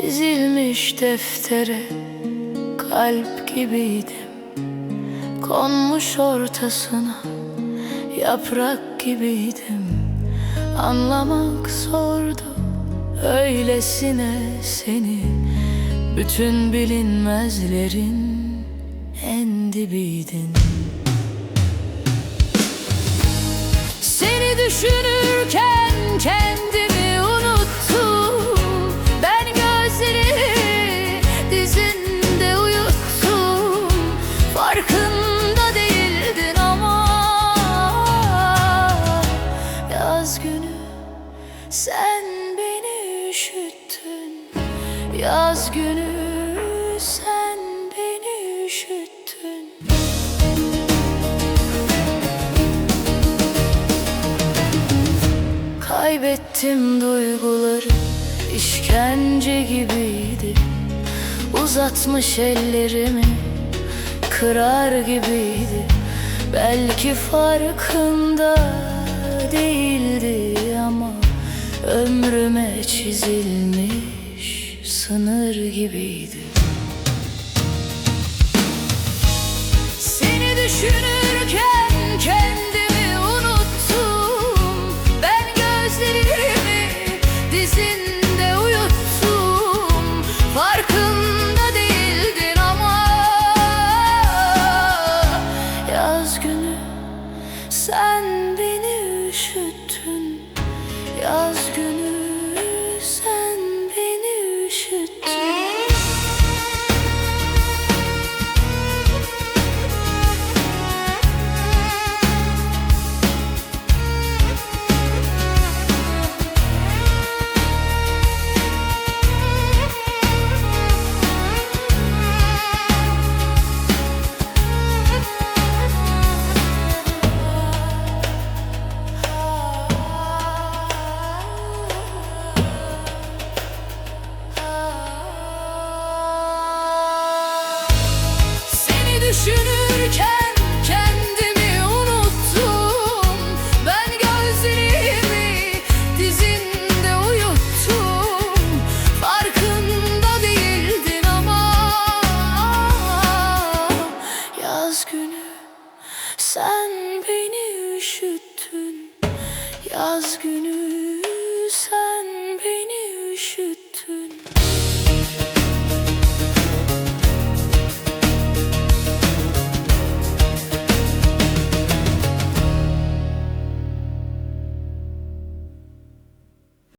Çizilmiş deftere kalp gibiydim. Konmuş ortasına yaprak gibiydim. Anlamak zordu öylesine seni. Bütün bilinmezlerin en dibiydin. Seni düşünürken kendimi Yaz günü sen beni üşüttün. Kaybettim duyguları işkence gibiydi. Uzatmış ellerimi kırar gibiydi. Belki farkında değildi ama Ömrüme çizilmiş sınır gibiydi. Seni düşünürken kendimi unuttum. Ben gözlerimi dizinde düşünürken kendimi unuttum. Ben gözlerimi dizinde uyuttum. Farkında değildin ama Yaz günü sen beni üşüttün. Yaz günü